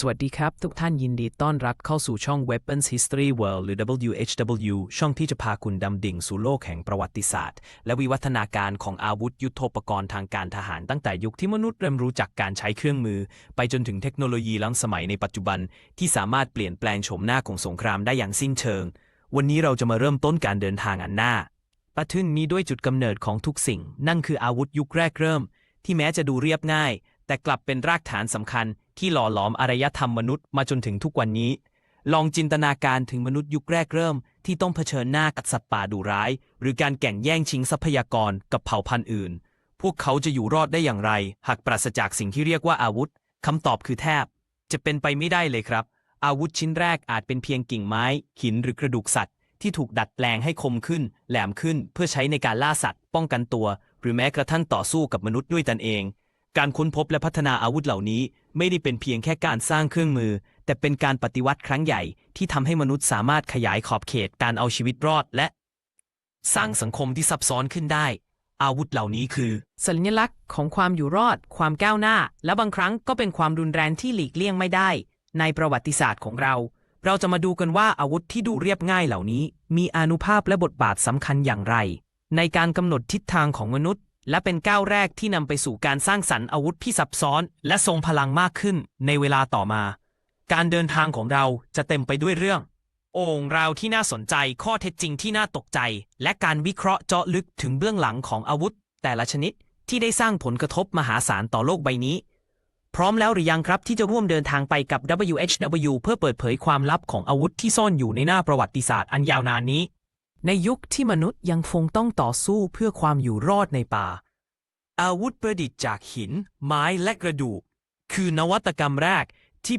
สวัสดีครับ ทุกท่านยินดีต้อนรับเข้าสู่ช่อง Weapons History World หรือ WHW ช่องที่จะพาคุณดำดิ่งสู่โลกแห่งประวัติศาสตร์ และวิวัฒนาการของอาวุธยุโทโธปกรณ์ทางการทหารตั้งแต่ยุคที่มนุษย์เริ่มรู้จักการใช้เครื่องมือ ไปจนถึงเทคโนโลยีล้ำสมัยในปัจจุบัน ที่สามารถเปลี่ยนแปลงโฉมหน้าของสงครามได้อย่างสิ้นเชิง วันนี้เราจะมาเริ่มต้นการเดินทางอันหน้าปะทึนนี้ด้วยจุดกำเนิดของทุกสิ่ง นั่นคืออาวุธยุคแรกเริ่ม ที่แม้จะดูเรียบง่าย แต่กลับเป็นรากฐานสำคัญ ที่หล่อหลอมอารยธรรมมนุษย์มาจนถึงทุกวันนี้ ลองจินตนาการถึงมนุษย์ยุคแรกเริ่ม ที่ต้องเผชิญหน้ากับสัตว์ป่าดุร้าย หรือการแข่งแย่งชิงทรัพยากรกับเผ่าพันธุ์อื่น พวกเขาจะอยู่รอดได้อย่างไร หากปราศจากสิ่งที่เรียกว่าอาวุธคำตอบคือแทบ จะเป็นไปไม่ได้เลยครับ อาวุธชิ้นแรกอาจเป็นเพียงกิ่งไม้ หินหรือกระดูกสัตว์ที่ถูกดัดแปลงให้คมขึ้น แหลมขึ้น เพื่อใช้ในการล่าสัตว์ ป้องกันตัว หรือแม้กระทั่งต่อสู้กับมนุษย์ด้วยตนเอง การค้นพบและพัฒนาอาวุธเหล่านี้ ไม่ได้เป็นเพียงแค่การสร้างเครื่องมือ แต่เป็นการปฏิวัติครั้งใหญ่ที่ทำให้มนุษย์สามารถขยายขอบเขตการเอาชีวิตรอดและ สร้างสังคมที่ซับซ้อนขึ้นได้ อาวุธเหล่านี้คือ สัญลักษณ์ของความอยู่รอด ความก้าวหน้า และบางครั้งก็เป็นความรุนแรงที่หลีกเลี่ยงไม่ได้ ในประวัติศาสตร์ของเรา เราจะมาดูกันว่าอาวุธที่ดูเรียบง่ายเหล่านี้ มีอานุภาพและบทบาทสำคัญอย่างไร ในการกำหนดทิศทางของมนุษย์ และเป็นก้าวแรกที่นำไปสู่การสร้างสรรค์อาวุธที่ซับซ้อน และทรงพลังมากขึ้นในเวลาต่อมา การเดินทางของเราจะเต็มไปด้วยเรื่อง โอ่งราวที่น่าสนใจข้อเท็จจริงที่น่าตกใจ และการวิเคราะห์เจาะลึกถึงเบื้องหลังของอาวุธ แต่ละชนิดที่ได้สร้างผลกระทบมหาศาลต่อโลกใบนี้ พร้อมแล้วหรือยังครับที่จะร่วมเดินทางไปกับ WHW เพื่อเปิดเผยความลับของอาวุธที่ซ่อนอยู่ในหน้าประวัติศาสตร์อันยาวนานนี้ ในยุคที่มนุษย์ยังคงต้องต่อสู้เพื่อความอยู่รอดในป่า อาวุธประดิษฐ์จากหิน ไม้และกระดูก คือนวัตกรรมแรกที่